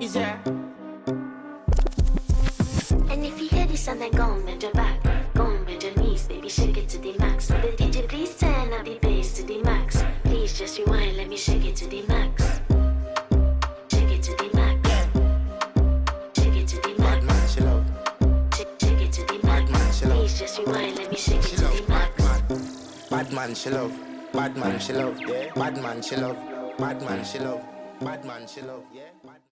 Is there? And if you hear this sound, then go and bend your back. Go and bend your knees, baby, shake it to the max. Will the DJ please turn up the bass to the max? Please just rewind, let me shake it to the max. Shake it to the max. Shake it to the Bad max. man, she love. Shake, shake it to the Bad max. man, she love. Please just rewind, let me shake it She to love. the max. Bad man. Bad man, she love. Bad man, she love. Yeah. Bad man, she love. Bad man, she love.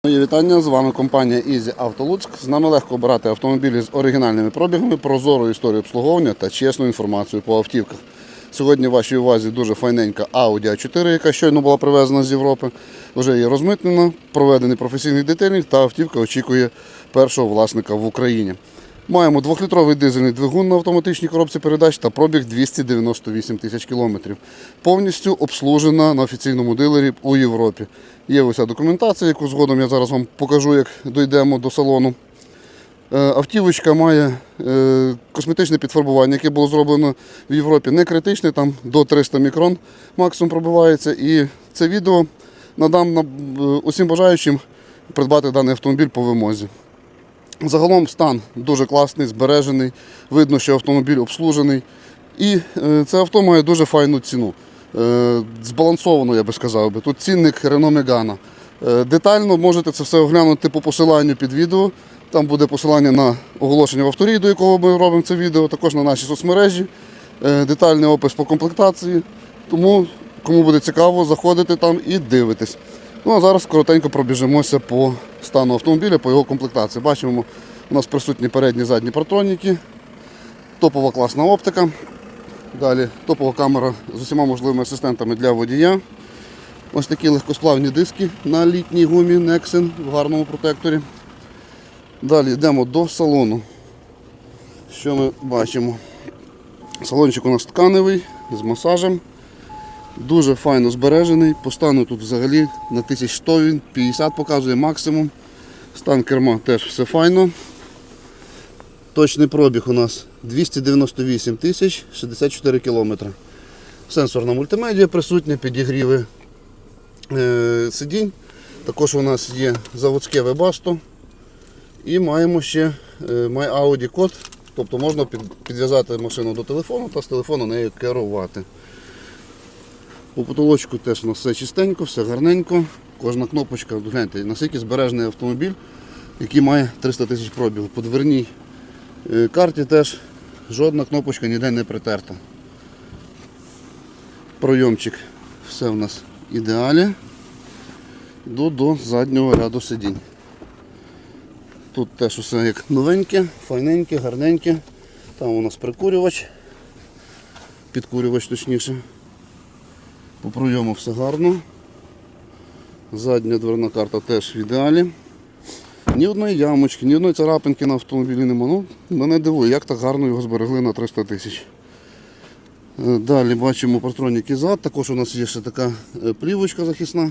Мої вітання, з вами компанія Easy Auto Луцьк. З нами легко обирати автомобілі з оригінальними пробігами, прозорою історією обслуговування та чесною інформацією по автівках. Сьогодні в вашій увазі дуже файненька Audi A4, яка щойно була привезена з Європи. Вже є розмитнена, проведений професійний детелінг та автівка очікує першого власника в Україні. Маємо двохлітровий дизельний двигун на автоматичній коробці передач та пробіг 298 тисяч кілометрів. Повністю обслужена на офіційному дилері у Європі. Є уся документація, яку згодом я зараз вам покажу, як дійдемо до салону. Е, Автівочка має е, косметичне підфарбування, яке було зроблено в Європі. Не критичне, там до 300 мікрон максимум пробивається. І це відео надам е, усім бажаючим придбати даний автомобіль по вимозі. Загалом стан дуже класний, збережений. Видно, що автомобіль обслужений. І е, це авто має дуже файну ціну. Е, збалансовану, я би сказав би. Тут цінник Renault Megane. Е, детально можете це все оглянути по посиланню під відео. Там буде посилання на оголошення в авторі, до якого ми робимо це відео, також на наші соцмережі, детальний опис по комплектації. Тому, кому буде цікаво, заходите там і дивитесь. Ну а зараз коротенько пробіжимося по стану автомобіля, по його комплектації. Бачимо, у нас присутні передні задні партроніки, топова класна оптика. Далі топова камера з усіма можливими асистентами для водія. Ось такі легкосплавні диски на літній гумі Nexen в гарному протекторі. Далі йдемо до салону. Що ми бачимо? Салончик у нас тканевий з масажем. Дуже файно збережений. По стану тут взагалі на 1100 він 50 показує максимум. Стан керма теж все файно. Точний пробіг у нас 298 тисяч 64 кілометри. Сенсорна мультимедіа присутня, підігріви е, сидінь. Також у нас є заводське вебасто. І маємо ще е, My Audi код. Тобто можна під- підв'язати машину до телефону та з телефону нею керувати. По потолочку теж у нас все чистенько, все гарненько. Кожна кнопочка, гляньте, наскільки збережений автомобіль, який має 300 тисяч пробігу. По дверній е, карті теж жодна кнопочка ніде не притерта. Пройомчик все в нас ідеалі. Йду до заднього ряду сидінь. Тут теж усе як новеньке, файненьке, гарненьке. Там у нас прикурювач, підкурювач точніше. По пройому все гарно. Задня дверна карта теж в ідеалі. Ні одної ямочки, ні одної царапинки на автомобілі нема. Ну, мене дивує, як так гарно його зберегли на 300 тисяч. Е, Далі бачимо партроніки зад. Також у нас є ще така е, плівочка захисна.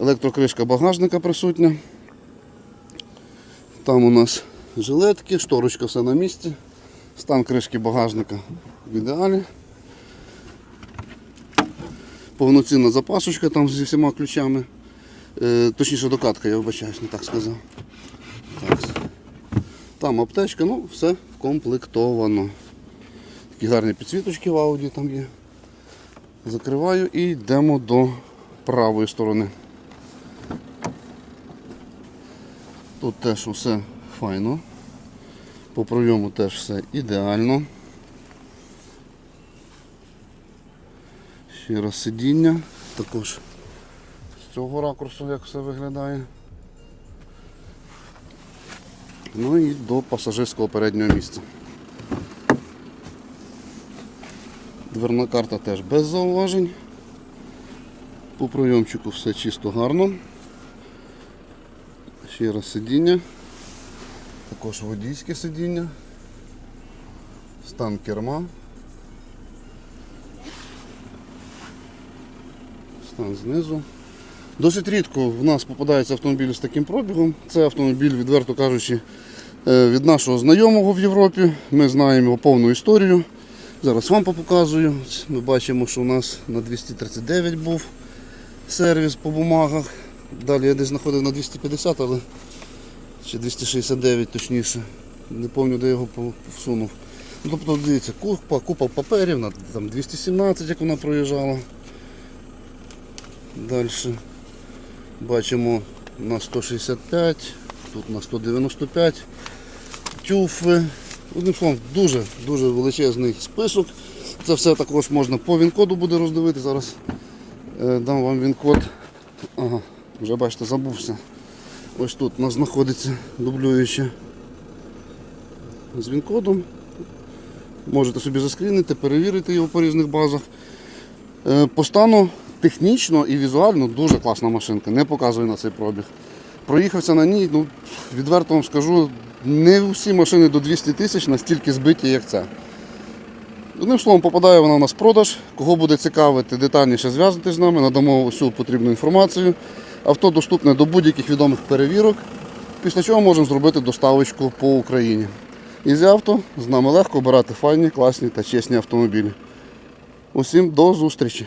Електрокришка багажника присутня. Там у нас жилетки, шторочка все на місці. Стан кришки багажника в ідеалі. Повноцінна запасочка там зі всіма ключами. Е, точніше докатка, я вибачаюсь, не так сказав. Так. Там аптечка, ну все вкомплектовано. Такі гарні підсвіточки в ауді там є. Закриваю і йдемо до правої сторони. Тут теж усе файно. По пройому теж все ідеально. Ще раз сидіння. Також з цього ракурсу як все виглядає. Ну і до пасажирського переднього місця. Дверна карта теж без зауважень. По пройомчику все чисто гарно. Ще раз сидіння. Також водійське сидіння. Стан керма. Стан знизу. Досить рідко в нас попадається автомобіль з таким пробігом. Це автомобіль, відверто кажучи, е, від нашого знайомого в Європі. Ми знаємо його повну історію. Зараз вам показую. Ми бачимо, що у нас на 239 був сервіс по бумагах. Далі я десь знаходив на 250, але чи 269 точніше. Не пам'ятаю, де його всунув. Ну, тобто, дивіться, купа, купа паперів, там 217, як вона проїжджала. Далі бачимо на 165, тут на 195 тюфи. Одним словом, дуже дуже величезний список. Це все також можна по він-коду буде роздивити. Зараз е, дам вам він-код. Ага, вже бачите, забувся. Ось тут у нас знаходиться дублююче з він-кодом. Можете собі заскрінити, перевірити його по різних базах. Е, По стану технічно і візуально дуже класна машинка, не показує на цей пробіг. Проїхався на ній, ну, відверто вам скажу, не всі машини до 200 тисяч настільки збиті, як ця. Одним словом, попадає вона у нас в продаж. Кого буде цікавити, детальніше зв'язуйтесь з нами, надамо всю потрібну інформацію. Авто доступне до будь-яких відомих перевірок, після чого можемо зробити доставочку по Україні. Ізі авто з нами легко обирати файні, класні та чесні автомобілі. Усім до зустрічі!